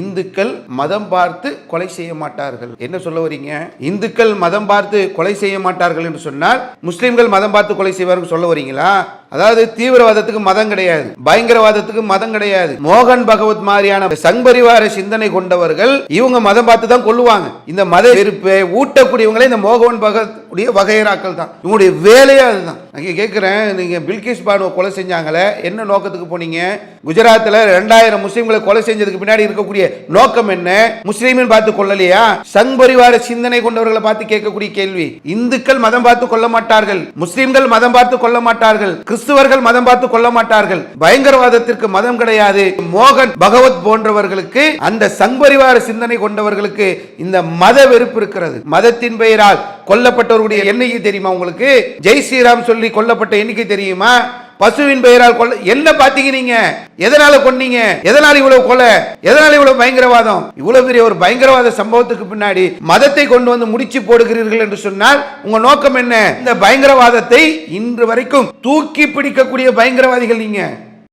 இந்துக்கள் மதம் பார்த்து கொலை செய்ய மாட்டார்கள். என்ன சொல்ல வரீங்க? இந்துக்கள் மதம் பார்த்து கொலை செய்ய மாட்டார்கள் என்று சொன்னால் முஸ்லிம்கள் மதம் பார்த்து கொலை செய்வார்கள் சொல்ல வரீங்களா? அதாவது தீவிரவாதத்துக்கு மதம் கிடையாது பயங்கரவாதத்துக்கு மதம் கிடையாது. மோகன் பகவத் மாதிரியான சங்பரிவார சிந்தனை கொண்டவர்கள் இவங்க மதம் பார்த்து தான் கொள்ளுவாங்க இந்த மத வெறுப்பை ஊட்டக்கூடியவங்களே இந்த மோகன் பகவத் உடைய வகையராக்கள் தான். இவங்களுடைய வேலையே அதுதான். நான் கேட்குறேன் நீங்க பில்கிஸ் பானுவை கொலை செஞ்சாங்களே என்ன நோக்கத்துக்கு போனீங்க? குஜராத்தில் ரெண்டாயிரம் முஸ்லீம்களை கொலை செஞ்சதுக்கு பின்னாடி இருக்கக்கூடிய நோக்கம் என்ன? முஸ்லீமின் பார்த்து கொள்ளலையா? சங் பரிவார சிந்தனை கொண்டவர்களை பார்த்து கேட்கக்கூடிய கேள்வி. இந்துக்கள் மதம் பார்த்து கொள்ள மாட்டார்கள் முஸ்லீம்கள் மதம் பார்த்து கொள்ள மாட்டார்கள் கிறிஸ்துவர்கள் மதம் பார்த்து கொள்ள மாட்டார்கள். பயங்கரவாதத்திற்கு மதம் கிடையாது. மோகன் பகவத் போன்றவர்களுக்கு அந்த சங்பரிவார சிந்தனை கொண்டவர்களுக்கு இந்த மத வெறுப்பு இருக்கிறது. மதத்தின் பெயரால் கொல்லப்பட்டவருடைய எண்ணிக்கை தெரியுமா உங்களுக்கு? ஜெய் ஸ்ரீராம் சொல்லி கொல்லப்பட்ட எண்ணிக்கை தெரியுமா? பசுவின் பெயரால் கொல்ல என்ன பாத்தீங்க நீங்க எதனால கொன்னீங்க? எதனால இவ்வளவு கொலை? எதனால இவ்வளவு பயங்கரவாதம்? இவ்வளவு பெரிய ஒரு பயங்கரவாத சம்பவத்துக்கு பின்னாடி மதத்தை கொண்டு வந்து முடிச்சு போடுகிறீர்கள் என்று சொன்னால் உங்க நோக்கம் என்ன? இந்த பயங்கரவாதத்தை இன்று வரைக்கும் தூக்கி பிடிக்கக்கூடிய பயங்கரவாதிகள் நீங்க.